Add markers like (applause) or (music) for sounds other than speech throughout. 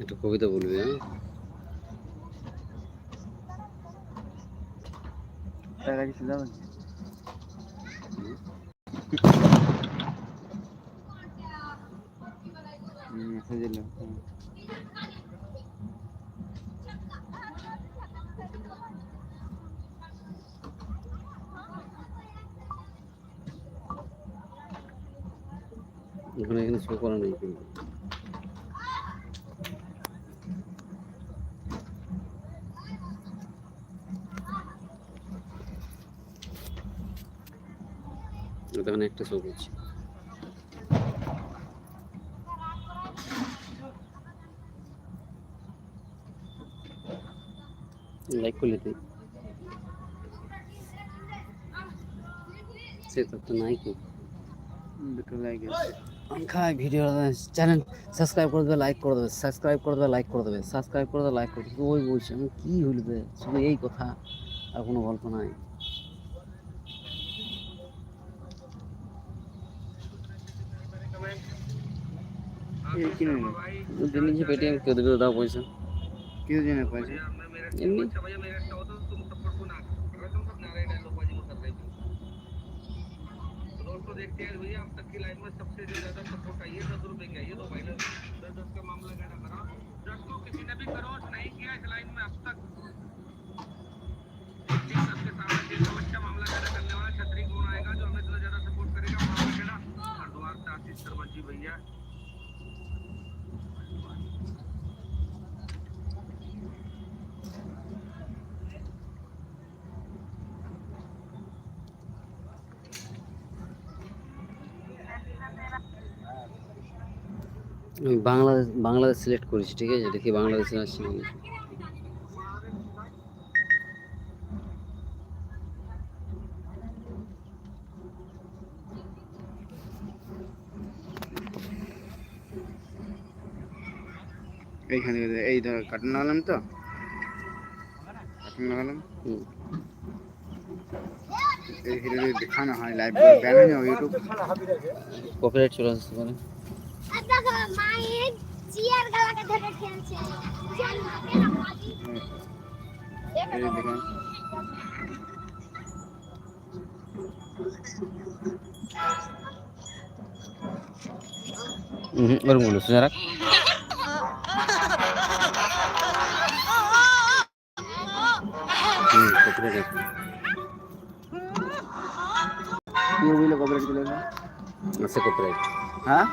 একটু কবিতা বলবি হ্যাঁ? টাকা কিছু দাও ওখানে এখানে শো করা নেই কিন্তু। ওখানে একটা শো করছে। লাইক করলে তুই সে তো নাই কি দুটো লাগে খাই ভিডিও চ্যানেল সাবস্ক্রাইব করে দেবে লাইক করে দেবে সাবস্ক্রাইব করে দেবে লাইক করে দেবে সাবস্ক্রাইব করে দেবে লাইক করে দেবে। ওই বলছে? আমি কী হইলবে শুধু এই কথা আর কোনো গল্প নাই। পেটিএম কেউ দেবে দাও পয়সা। কেউ জানে পয়সা? এমনি। देखते हैं भैया, अब तक की लाइन में सबसे ज़्यादा सपोर्ट आई है, दस रुपए की आई है तो भाई दस दस का मामला कहना करा दस को किसी ने भी करो नहीं किया इस लाइन में, अब तक। বাংলাদেশ বাংলাদেশ সিলেক্ট করেছি ঠিক আছে? দেখি বাংলাদেশে আসছে। এইখানে এই ধর কার্টুন লাগালাম তো? কার্টুন লাগালাম? হুম। এই যদি দেখানো হয় লাইভ ব্যান হয়ে যাবে ইউটিউব কপিরাইট চলে আসতে পারে দেখো মায়ের চেয়ার গালাকে ধরে খেলছে। ওরকম বলো সোজা কপিরাইট আছে কি বুঝলে কবে চলে যাবে আছে কপিরাইট হ্যাঁ?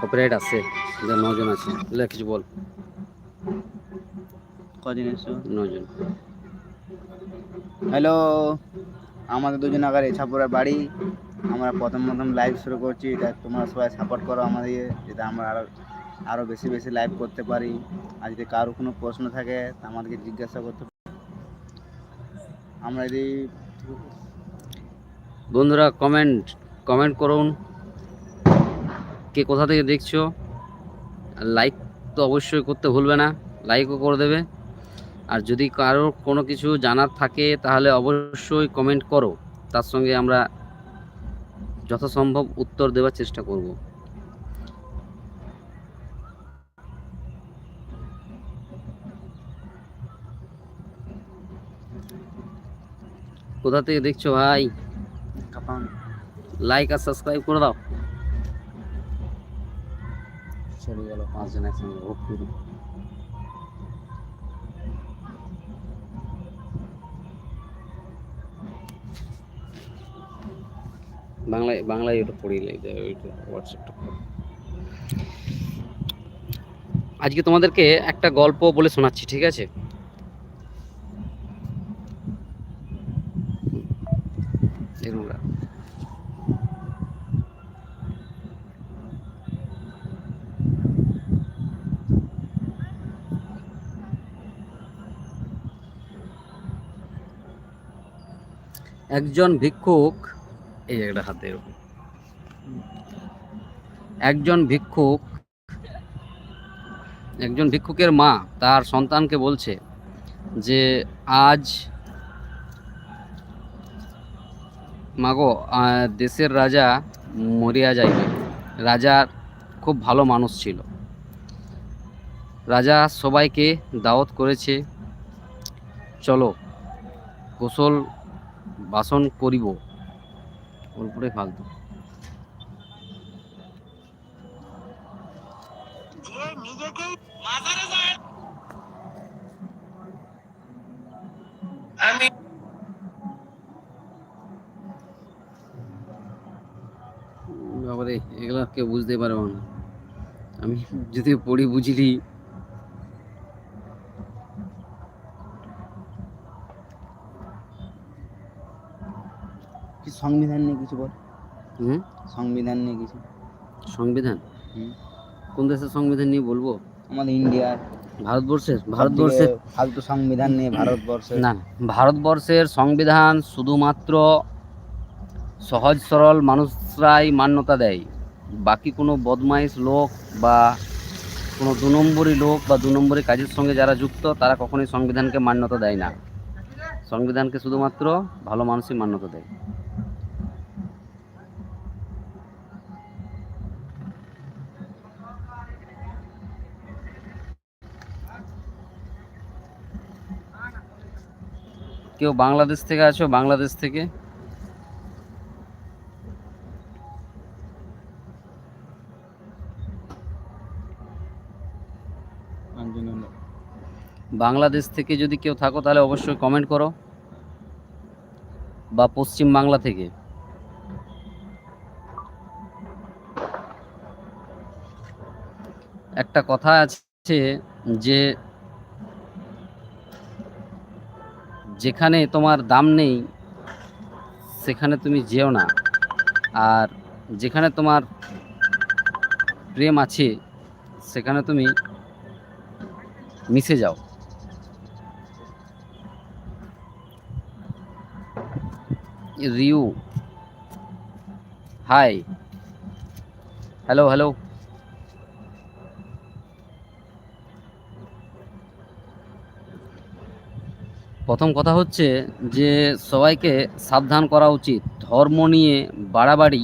কপিরাইট আছে যে নজন আছে। বুঝলে কিছু বল। কদিন এসো নজন হ্যালো আমাদের দুজন আগার ইছাপুরের বাড়ি। আমরা প্রথম প্রথম লাইভ শুরু করছি। এটা তোমরা সবাই সাপোর্ট করো আমাদের যেটা আমরা আরও আরও বেশি বেশি লাইভ করতে পারি। আর যদি কারও কোনো প্রশ্ন থাকে তা আমাদেরকে জিজ্ঞাসা করতে পারো। আমরা যদি বন্ধুরা কমেন্ট কমেন্ট করুন। কে কোথা থেকে দেখছ? লাইক তো অবশ্যই করতে ভুলবে না লাইকও করে দেবে। আর যদি কারও কোনো কিছু জানার থাকে তাহলে অবশ্যই কমেন্ট করো। তার সঙ্গে আমরা যথাসম্ভব উত্তর দেওয়ার চেষ্টা করব। কোথা থেকে দেখছ ভাই? লাইক আর সাবস্ক্রাইব করে দাও। চলে গেল, পাঁচজন একসঙ্গে ভোগ করি। বাংলায় বাংলায় ওটা পড়িয়ে লাগবে ওইটা হোয়াটসঅ্যাপটা আজকে তোমাদেরকে একটা গল্প বলে শোনাচ্ছি, ঠিক আছে এরকম রাখ। একজন ভিক্ষুক, এই জায়গাটা হাতে এরকম। একজন ভিক্ষুক, একজন ভিক্ষুকের মা তার সন্তানকে বলছে যে, আজ মাগো দেশের রাজা মরিয়া যাইবে। রাজা খুব ভালো মানুষ ছিল। রাজা সবাইকে দাওয়াত করেছে, চলো গোসল বাসন করিব। ওর উপরে ফালতু বাবারে এগুলো কেউ বুঝতে পারব না। আমি যদি পড়ি বুঝলি। কি সংবিধান নিয়ে কিছু বল? হুম? সংবিধান নিয়ে কিছু। সংবিধান। কোন দেশের সংবিধান নিয়ে বলব? আমাদের ইন্ডিয়ার। ভারতবর্ষের? ভারতবর্ষের? ফালতু সংবিধান নিয়ে ভারতবর্ষের। না ভারতবর্ষের সংবিধান শুধুমাত্র সহজ সরল মানুষরাই মান্যতা দেয়। বাকি কোনো বদমাইশ লোক বা কোনো দু নম্বরী লোক বা দু নম্বরী কাজের সঙ্গে যারা যুক্ত তারা কখনোই সংবিধানকে মান্যতা দেয় না। সংবিধানকে শুধুমাত্র ভালো মানুষই মান্যতা দেয়। কেউ বাংলাদেশ থেকে আছো? বাংলাদেশ থেকে? বাংলাদেশ থেকে যদি কেউ থাকো, তাহলে অবশ্যই কমেন্ট করো। বা পশ্চিম বাংলা থেকে। একটা কথা আছে যে যেখানে তোমার দাম নেই, সেখানে তুমি যেও না। আর যেখানে তোমার প্রেম আছে, সেখানে তুমি মিশে যাও। রিউ, হাই। Hello hello. প্রথম কথা হচ্ছে যে সবাইকে সাবধান করা উচিত। ধর্ম নিয়ে বাড়াবাড়ি,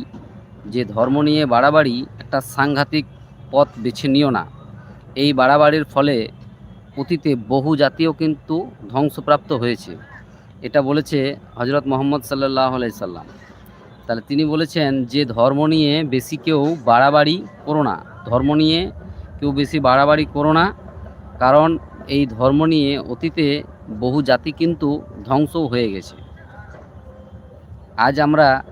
যে ধর্ম নিয়ে বাড়াবাড়ি একটা সাংঘাতিক পথ বেছে নিও না। এই বাড়াবাড়ির ফলে অতীতে বহু জাতীয় কিন্তু ধ্বংসপ্রাপ্ত হয়েছে। এটা বলেছে হজরত মোহাম্মদ সাল্লাহ সাল্লাম। তাহলে তিনি বলেছেন যে ধর্ম নিয়ে বেশি কেউ বাড়াবাড়ি করো না। ধর্ম নিয়ে কেউ বেশি বাড়াবাড়ি করো না। কারণ এই ধর্ম নিয়ে অতীতে বহু জাতি কিন্তু ধ্বংসও হয়ে গেছে। আজ আমরা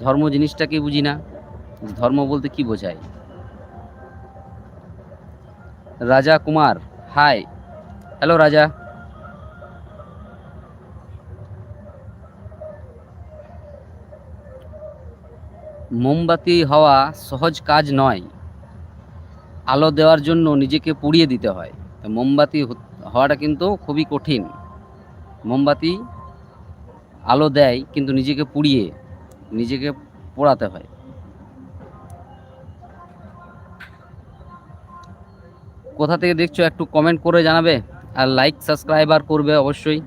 ধর্ম জিনিসটাকে বুঝি না, ধর্ম বলতে কি বোঝায়? রাজা কুমার, হাই। হ্যালো রাজা। মোমবাতি হওয়া সহজ কাজ নয়। আলো দেওয়ার জন্য নিজেকে পুড়িয়ে দিতে হয়। মোমবাতি হওয়াটা কিন্তু খুবই কঠিন। মোমবাতি আলো দেয়, কিন্তু নিজেকে পুড়িয়ে, নিজেকে পোড়াতে হয়। কোথা থেকে দেখছ একটু কমেন্ট করে জানাবে। আর লাইক সাবস্ক্রাইব আর করবে অবশ্যই।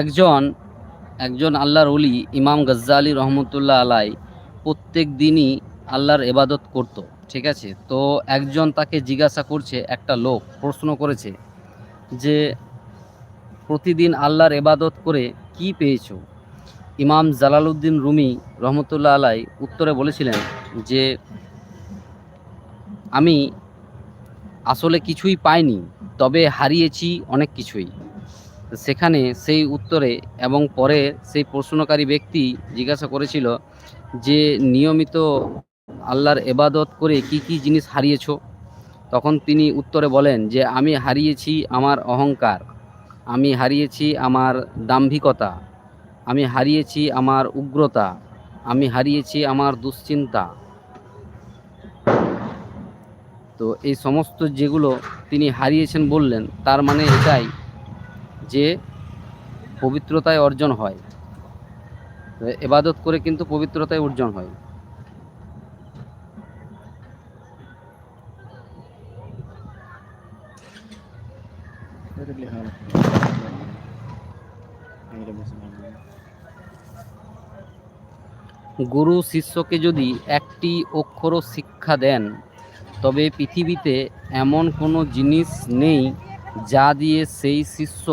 একজন একজন আল্লাহর ওলি ইমাম গজ্জালি রহমতুল্লাহ আলাই প্রত্যেক দিনই আল্লাহর এবাদত করত, ঠিক আছে? তো একজন তাকে জিজ্ঞাসা করছে, একটা লোক প্রশ্ন করেছে যে, প্রতিদিন আল্লাহর এবাদত করে কি পেয়েছ? ইমাম জালালউদ্দিন রুমি রহমতুল্লাহ আলাই উত্তরে বলেছিলেন যে, আমি আসলে কিছুই পাইনি, তবে হারিয়েছি অনেক কিছুই। সেখানে সেই উত্তরে এবং পরে সেই প্রশ্নকারী ব্যক্তি জিজ্ঞাসা করেছিল যে, নিয়মিত আল্লাহর এবাদত করে কি কি জিনিস হারিয়েছো? তখন তিনি উত্তরে বলেন যে, আমি হারিয়েছি আমার অহংকার, আমি হারিয়েছি আমার দাম্ভিকতা, আমি হারিয়েছি আমার উগ্রতা, আমি হারিয়েছি আমার দুশ্চিন্তা। তো এই সমস্ত যেগুলো তিনি হারিয়েছেন বললেন, তার মানে এটাই যে পবিত্রতায় অর্জন হয় এবাদত করে কিন্তু পবিত্রতায় অর্জন হয়। গুরু শিষ্যকে যদি একটি অক্ষর শিক্ষা দেন, তবে পৃথিবীতে এমন কোনো জিনিস নেই যা দিয়ে সেই শিষ্য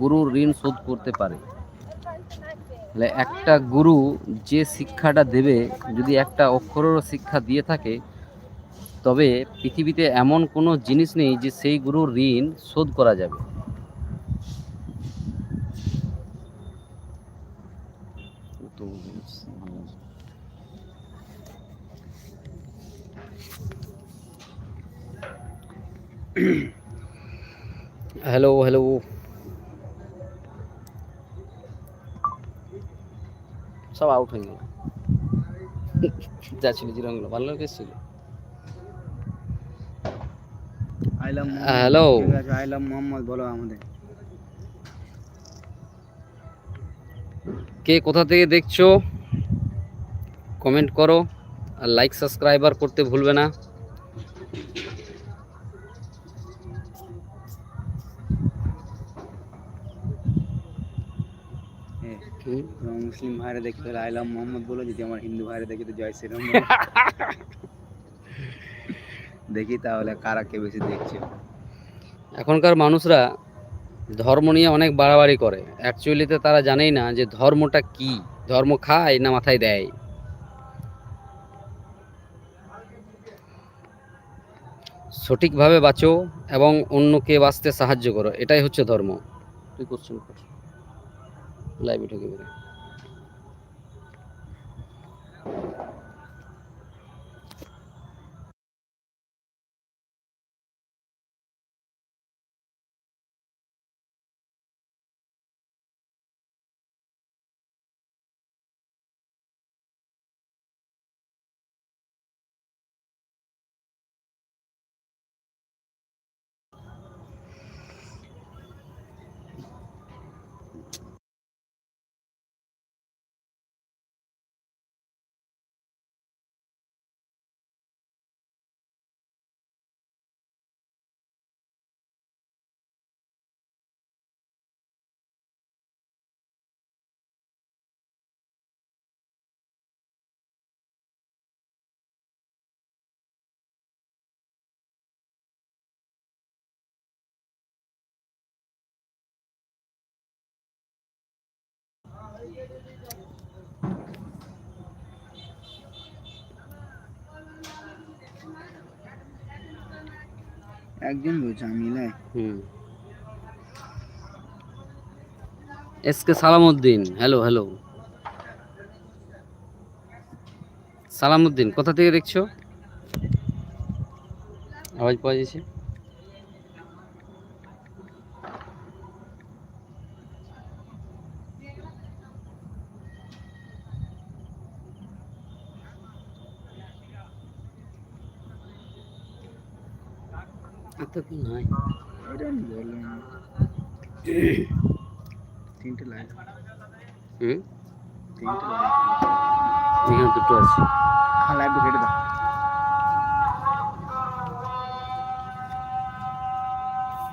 গুরুর ঋণ শোধ করতে পারে একটা গুরু যে শিক্ষাটা দেবে, যদি একটা অক্ষরেরও শিক্ষা দিয়ে থাকে, তবে পৃথিবীতে এমন কোনো জিনিস নেই যে সেই গুরুর ঋণ শোধ করা যাবে আছে। হ্যালো হ্যালো সব আউট হয়ে গেল। যা ছিল জিরোগুলো ভালো লোক এসেছিল। I love Muhammad। Hello। ঠিক আছে আই লাভ মোহাম্মদ বলো আমাদের। কে কোথা থেকে দেখছ? কমেন্ট করো। আর লাইক সাবস্ক্রাইবার করতে ভুলবে না। হুম? মুসলিম ভাইরা দেখে তাহলে আই লাভ মোহাম্মদ বলো যদি আমার হিন্দু ভাইরা দেখে তো জয় শ্রীরাম (laughs) দেখি তাহলে কারা কে বেশি দেখছে। এখনকার মানুষরা ধর্ম নিয়ে অনেক বাড়াবাড়ি করে। অ্যাকচুয়ালিতে তারা জানেই না যে ধর্মটা কি? ধর্ম খায় না মাথায় দেয়? সঠিকভাবে বাঁচো এবং অন্যকে বাঁচতে সাহায্য করো। এটাই হচ্ছে ধর্ম। তুই কোশ্চেন কর। লাইভে ঢুকে বেরো একজন লাই। হুম। S K Salamuddin, hello hello. Salamuddin, কোথা থেকে দেখছ? আওয়াজ পাওয়া যাচ্ছে? এত কি নাই? এটা আমি বললাম তিনটে লাইট হুম? তিনটে লাইট এখানে দুটো আছে। হ্যাঁ লাইট কেটে দাও।